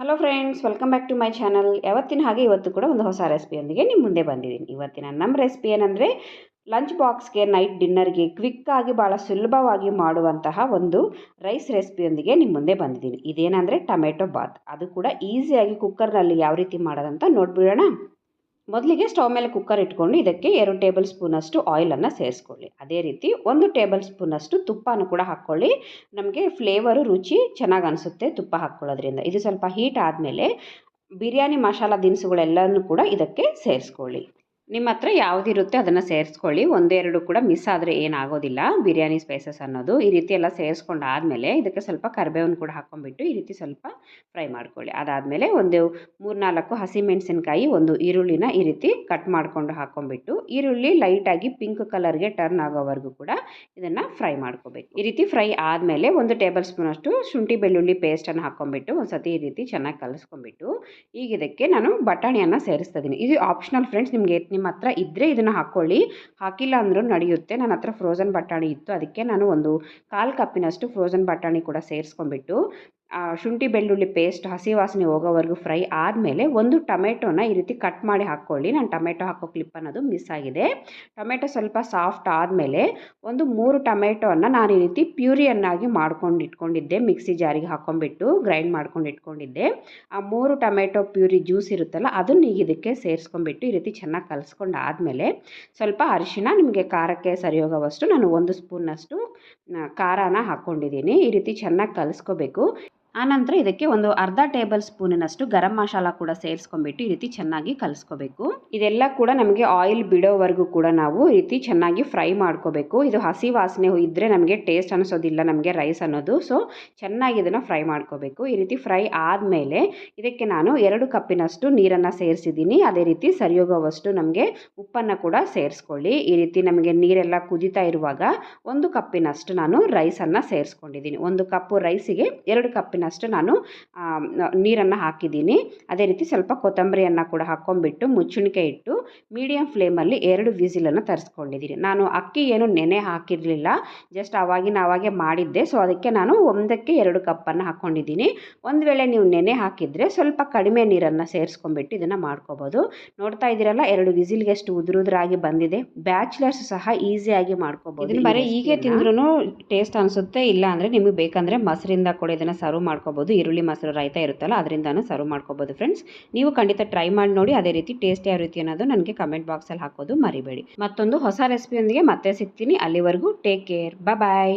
Hello friends welcome back to my channel ಯಾವತ್ತಿನ ಹಾಗೆ ಇವತ್ತು ಕೂಡ ಒಂದು ಹೊಸ ರೆಸಿಪಿಯೊಂದಿಗೆ ನಿಮ್ಮ ಮುಂದೆ ಬಂದಿದ್ದೀನಿ. ಇವತ್ತಿನ ನಮ್ಮ ರೆಸಿಪಿ ಏನಂದರೆ ಲಂಚ್ ಬಾಕ್ಸ್ಗೆ ನೈಟ್ ಡಿನ್ನರ್ಗೆ ಕ್ವಿಕ್ಕಾಗಿ ಭಾಳ ಸುಲಭವಾಗಿ ಮಾಡುವಂತಹ ಒಂದು ರೈಸ್ ರೆಸಿಪಿಯೊಂದಿಗೆ ನಿಮ್ಮ ಮುಂದೆ ಬಂದಿದ್ದೀನಿ. ಇದೇನಂದರೆ ಟೊಮೆಟೊ ಬಾತ್. ಅದು ಕೂಡ ಈಸಿಯಾಗಿ ಕುಕ್ಕರ್ನಲ್ಲಿ ಯಾವ ರೀತಿ ಮಾಡೋದಂತ ನೋಡ್ಬಿಡೋಣ. ಮೊದಲಿಗೆ ಸ್ಟವ್ ಮೇಲೆ ಕುಕ್ಕರ್ ಇಟ್ಕೊಂಡು ಇದಕ್ಕೆ ಎರಡು ಟೇಬಲ್ ಸ್ಪೂನಷ್ಟು ಆಯಿಲನ್ನು ಸೇರಿಸ್ಕೊಳ್ಳಿ. ಅದೇ ರೀತಿ ಒಂದು ಟೇಬಲ್ ಸ್ಪೂನಷ್ಟು ತುಪ್ಪನೂ ಕೂಡ ಹಾಕ್ಕೊಳ್ಳಿ. ನಮಗೆ ಫ್ಲೇವರು ರುಚಿ ಚೆನ್ನಾಗಿ ಅನಿಸುತ್ತೆ ತುಪ್ಪ ಹಾಕ್ಕೊಳ್ಳೋದ್ರಿಂದ. ಇದು ಸ್ವಲ್ಪ ಹೀಟ್ ಆದಮೇಲೆ ಬಿರಿಯಾನಿ ಮಸಾಲ ದಿನಸುಗಳೆಲ್ಲನೂ ಕೂಡ ಇದಕ್ಕೆ ಸೇರಿಸ್ಕೊಳ್ಳಿ. ನಿಮ್ಮ ಹತ್ರ ಯಾವುದಿರುತ್ತೆ ಅದನ್ನು ಸೇರಿಸ್ಕೊಳ್ಳಿ. ಒಂದೆರಡು ಕೂಡ ಮಿಸ್ ಆದರೆ ಏನಾಗೋದಿಲ್ಲ. ಬಿರಿಯಾನಿ ಸ್ಪೈಸಸ್ ಅನ್ನೋದು ಈ ರೀತಿ ಎಲ್ಲ ಸೇರಿಸ್ಕೊಂಡು ಆದಮೇಲೆ ಇದಕ್ಕೆ ಸ್ವಲ್ಪ ಕರಿಬೇವನ್ನು ಕೂಡ ಹಾಕ್ಕೊಂಡ್ಬಿಟ್ಟು ಈ ರೀತಿ ಸ್ವಲ್ಪ ಫ್ರೈ ಮಾಡ್ಕೊಳ್ಳಿ. ಅದಾದಮೇಲೆ ಒಂದು ಮೂರ್ನಾಲ್ಕು ಹಸಿಮೆಣಸಿನ್ಕಾಯಿ, ಒಂದು ಈರುಳ್ಳಿನ ಈ ರೀತಿ ಕಟ್ ಮಾಡಿಕೊಂಡು ಹಾಕ್ಕೊಂಡ್ಬಿಟ್ಟು ಈರುಳ್ಳಿ ಲೈಟಾಗಿ ಪಿಂಕ್ ಕಲರ್ಗೆ ಟರ್ನ್ ಆಗೋವರೆಗೂ ಕೂಡ ಇದನ್ನು ಫ್ರೈ ಮಾಡ್ಕೋಬೇಕು. ಈ ರೀತಿ ಫ್ರೈ ಆದಮೇಲೆ ಒಂದು ಟೇಬಲ್ ಸ್ಪೂನಷ್ಟು ಶುಂಠಿ ಬೆಳ್ಳುಳ್ಳಿ ಪೇಸ್ಟನ್ನು ಹಾಕ್ಕೊಂಡ್ಬಿಟ್ಟು ಒಂದು ಸತಿ ಈ ರೀತಿ ಚೆನ್ನಾಗಿ ಕಲಿಸ್ಕೊಂಡ್ಬಿಟ್ಟು ಈಗ ಇದಕ್ಕೆ ನಾನು ಬಟಾಣಿಯನ್ನು ಸೇರಿಸ್ತಾ ಇದ್ದೀನಿ ಇದು ಆಪ್ಷನಲ್ ಫ್ರೆಂಡ್ಸ್ ನಿಮಗೆ ನಿಮ್ಮ ಹತ್ರ ಇದ್ದರೆ ಇದನ್ನು ಹಾಕ್ಕೊಳ್ಳಿ ಹಾಕಿಲ್ಲ ಅಂದರೂ ನಡೆಯುತ್ತೆ. ನನ್ನ ಹತ್ರ ಫ್ರೋಝನ್ ಬಟಾಣಿ ಇತ್ತು. ಅದಕ್ಕೆ ನಾನು ಒಂದು ಕಾಲು ಕಪ್ಪಿನಷ್ಟು ಫ್ರೋಝನ್ ಬಟಾಣಿ ಕೂಡ ಸೇರಿಸ್ಕೊಂಡ್ಬಿಟ್ಟು ಶುಂಠಿ ಬೆಳ್ಳುಳ್ಳಿ ಪೇಸ್ಟ್ ಹಸಿ ವಾಸನೆ ಹೋಗೋವರೆಗೂ ಫ್ರೈ ಆದಮೇಲೆ ಒಂದು ಟೊಮೆಟೊನ ಈ ರೀತಿ ಕಟ್ ಮಾಡಿ ಹಾಕ್ಕೊಳ್ಳಿ. ನಾನು ಟೊಮೆಟೊ ಹಾಕೋ ಕ್ಲಿಪ್ ಅನ್ನೋದು ಮಿಸ್ ಆಗಿದೆ. ಟೊಮೆಟೊ ಸ್ವಲ್ಪ ಸಾಫ್ಟ್ ಆದಮೇಲೆ ಒಂದು ಮೂರು ಟೊಮೆಟೊನ ನಾನು ಈ ರೀತಿ ಪ್ಯೂರಿಯನ್ನಾಗಿ ಮಾಡ್ಕೊಂಡು ಇಟ್ಕೊಂಡಿದ್ದೆ. ಮಿಕ್ಸಿ ಜಾರಿಗೆ ಹಾಕೊಂಡ್ಬಿಟ್ಟು ಗ್ರೈಂಡ್ ಮಾಡ್ಕೊಂಡು ಇಟ್ಕೊಂಡಿದ್ದೆ. ಆ ಮೂರು ಟೊಮೆಟೊ ಪ್ಯೂರಿ ಜ್ಯೂಸ್ ಇರುತ್ತಲ್ಲ, ಅದನ್ನು ಈಗ ಇದಕ್ಕೆ ಸೇರಿಸ್ಕೊಂಡ್ಬಿಟ್ಟು ಈ ರೀತಿ ಚೆನ್ನಾಗಿ ಕಲಿಸ್ಕೊಂಡು ಆದಮೇಲೆ ಸ್ವಲ್ಪ ಅರಿಶಿನ ನಿಮಗೆ ಖಾರಕ್ಕೆ ಸರಿ ಹೋಗೋವಷ್ಟು ನಾನು ಒಂದು ಸ್ಪೂನಷ್ಟು ಖಾರನ ಹಾಕ್ಕೊಂಡಿದ್ದೀನಿ ಈ ರೀತಿ ಚೆನ್ನಾಗಿ ಕಲಿಸ್ಕೋಬೇಕು. ಆನಂತರ ಇದಕ್ಕೆ ಒಂದು ಅರ್ಧ ಟೇಬಲ್ ಸ್ಪೂನಿನಷ್ಟು ಗರಂ ಮಸಾಲ ಕೂಡ ಸೇರಿಸ್ಕೊಂಡ್ಬಿಟ್ಟು ಈ ರೀತಿ ಚೆನ್ನಾಗಿ ಕಲಿಸ್ಕೋಬೇಕು. ಇದೆಲ್ಲ ಕೂಡ ನಮಗೆ ಆಯಿಲ್ ಬಿಡೋವರೆಗೂ ಕೂಡ ನಾವು ಈ ರೀತಿ ಚೆನ್ನಾಗಿ ಫ್ರೈ ಮಾಡ್ಕೋಬೇಕು. ಇದು ಹಸಿ ವಾಸನೆ ಇದ್ದರೆ ನಮಗೆ ಟೇಸ್ಟ್ ಅನಿಸೋದಿಲ್ಲ ನಮಗೆ ರೈಸ್ ಅನ್ನೋದು. ಸೊ, ಚೆನ್ನಾಗಿ ಇದನ್ನು ಫ್ರೈ ಮಾಡ್ಕೋಬೇಕು. ಈ ರೀತಿ ಫ್ರೈ ಆದಮೇಲೆ ಇದಕ್ಕೆ ನಾನು ಎರಡು ಕಪ್ಪಿನಷ್ಟು ನೀರನ್ನು ಸೇರಿಸಿದ್ದೀನಿ. ಅದೇ ರೀತಿ ಸರಿಯೋಗುವಷ್ಟು ನಮಗೆ ಉಪ್ಪನ್ನು ಕೂಡ ಸೇರಿಸ್ಕೊಳ್ಳಿ. ಈ ರೀತಿ ನಮಗೆ ನೀರೆಲ್ಲ ಕುದಿತಾ ಇರುವಾಗ ಒಂದು ಕಪ್ಪಿನಷ್ಟು ನಾನು ರೈಸನ್ನು ಸೇರಿಸ್ಕೊಂಡಿದ್ದೀನಿ. ಒಂದು ಕಪ್ಪು ರೈಸಿಗೆ ಎರಡು ಕಪ್ಪಿನ ಅಷ್ಟು ನಾನು ನೀರನ್ನು ಹಾಕಿದ್ದೀನಿ. ಅದೇ ರೀತಿ ಸ್ವಲ್ಪ ಕೊತ್ತಂಬರಿಯನ್ನು ಕೂಡ ಹಾಕ್ಕೊಂಡ್ಬಿಟ್ಟು ಮುಚ್ಚುಣಿಕೆ ಇಟ್ಟು ಮೀಡಿಯಮ್ ಫ್ಲೇಮಲ್ಲಿ ಎರಡು ವಿಸಿಲನ್ನು ತರಿಸ್ಕೊಂಡಿದ್ದೀನಿ. ನಾನು ಅಕ್ಕಿ ಏನು ನೆನೆ ಹಾಕಿರಲಿಲ್ಲ ಜಸ್ಟ್ ಅವಾಗಿನ ಆವಾಗೆ ಮಾಡಿದ್ದೆ. ಸೊ ಅದಕ್ಕೆ ನಾನು ಒಂದಕ್ಕೆ ಎರಡು ಕಪ್ಪನ್ನು ಹಾಕ್ಕೊಂಡಿದ್ದೀನಿ. ಒಂದು ವೇಳೆ ನೀವು ನೆನೆ ಹಾಕಿದರೆ ಸ್ವಲ್ಪ ಕಡಿಮೆ ನೀರನ್ನು ಸೇರಿಸ್ಕೊಂಡ್ಬಿಟ್ಟು ಇದನ್ನು ಮಾಡ್ಕೋಬೋದು. ನೋಡ್ತಾ ಇದ್ದೀರಲ್ಲ ಎರಡು ವಿಸಿಲ್ಗೆ ಎಷ್ಟು ಉದುರುದ್ರಾಗಿ ಬಂದಿದೆ. ಬ್ಯಾಚುಲರ್ಸ್ ಸಹ ಈಸಿಯಾಗಿ ಮಾಡ್ಕೋಬೋದು ಬರೀ ಹೀಗೆ ತಿಂದ್ರೂ ಟೇಸ್ಟ್ ಅನಿಸುತ್ತೆ ಇಲ್ಲ ಅಂದರೆ ನಿಮಗೆ ಬೇಕಂದರೆ ಮೊಸರಿಂದ ಕೂಡ ಇದನ್ನು ಸರ್ವ್ ಮಾಡ್ಕೋಬೋದು. ಈರುಳ್ಳಿ ಮೊಸರು ರಾಯ್ತಾ ಇರುತ್ತಲ್ಲ, ಅದರಿಂದನೂ ಸರ್ವ್ ಮಾಡ್ಕೋಬೋದು ಫ್ರೆಂಡ್ಸ್ ನೀವು ಖಂಡಿತ ಟ್ರೈ ಮಾಡಿ ನೋಡಿ, ಅದೇ ರೀತಿ ಟೇಸ್ಟ್ ಯಾವ ರೀತಿ ಅನ್ನೋದು ನನಗೆ ಕಮೆಂಟ್ ಬಾಕ್ಸಲ್ಲಿ ಹಾಕೋದು ಮರಿಬೇಡಿ. ಮತ್ತೊಂದು ಹೊಸ ರೆಸಿಪಿಯೊಂದಿಗೆ ಮತ್ತೆ ಸಿಗ್ತೀನಿ. ಅಲ್ಲಿವರೆಗೂ ಟೇಕ್ ಕೇರ್ ಬಾಯ್